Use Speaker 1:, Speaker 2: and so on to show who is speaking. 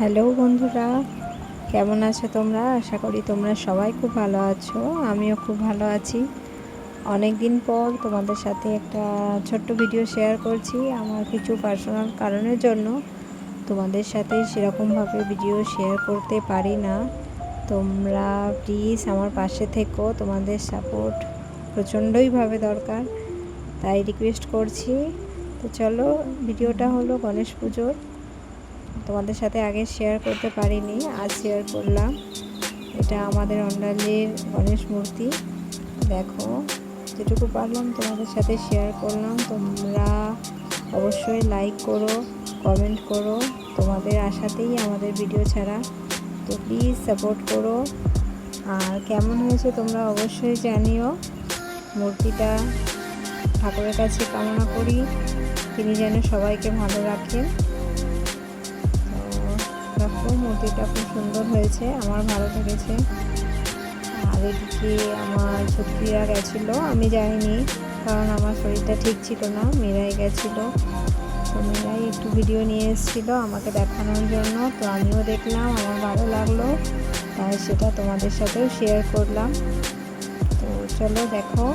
Speaker 1: Hello বন্ধুরা, কেমন আছো তোমরা? আশা করি তোমরা সবাই খুব ভালো আছো, আমিও খুব ভালো আছি। অনেক দিন পর তোমাদের সাথে একটা ছোট্ট ভিডিও শেয়ার করছি আমার কিছু পার্সোনাল কারণের জন্য। তোমাদের সাথে সেরকমভাবে ভিডিও শেয়ার করতে পারি না। তোমরা প্লিজ আমার পাশে থেকো, তোমাদের সাপোর্ট প্রচণ্ডইভাবে দরকার, তাই রিকোয়েস্ট করছি। তো চলো ভিডিওটা হলো গণেশ পুজোর। তোমাদের সাথে আগে শেয়ার করতে পারিনি, আজ শেয়ার করলাম। এটা আমাদের অন্ডালির গণেশ মূর্তি। দেখো, যেটুকু পারলাম তোমাদের সাথে শেয়ার করলাম। তোমরা অবশ্যই লাইক করো কমেন্ট করো। তোমাদের আশাতেই আমাদের ভিডিও ছাড়া। তো প্লিজ সাপোর্ট করো। আর কেমন হয়েছে তোমরা অবশ্যই জানিও। মূর্তিটা ঠাকুরের কাছে কামনা করি। তিনি যেন সবাইকে ভালো রাখেন। দেখো মূর্তিটা খুব সুন্দর হয়েছে, আমার ভালো লেগেছে। আর এদিকে আমার ছত্রিয়া গেছিল, আমি যাইনি, কারণ আমার শরীরটা ঠিক ছিল না, মেয়েরাই গেছিল। তো মেয়েরাই একটু ভিডিও নিয়ে এসেছিল আমাকে দেখানোর জন্য, তো আমিও দেখলাম, আমার ভালো লাগল, তাই সেটা তোমাদের সাথেও শেয়ার করলাম। তো চলো দেখো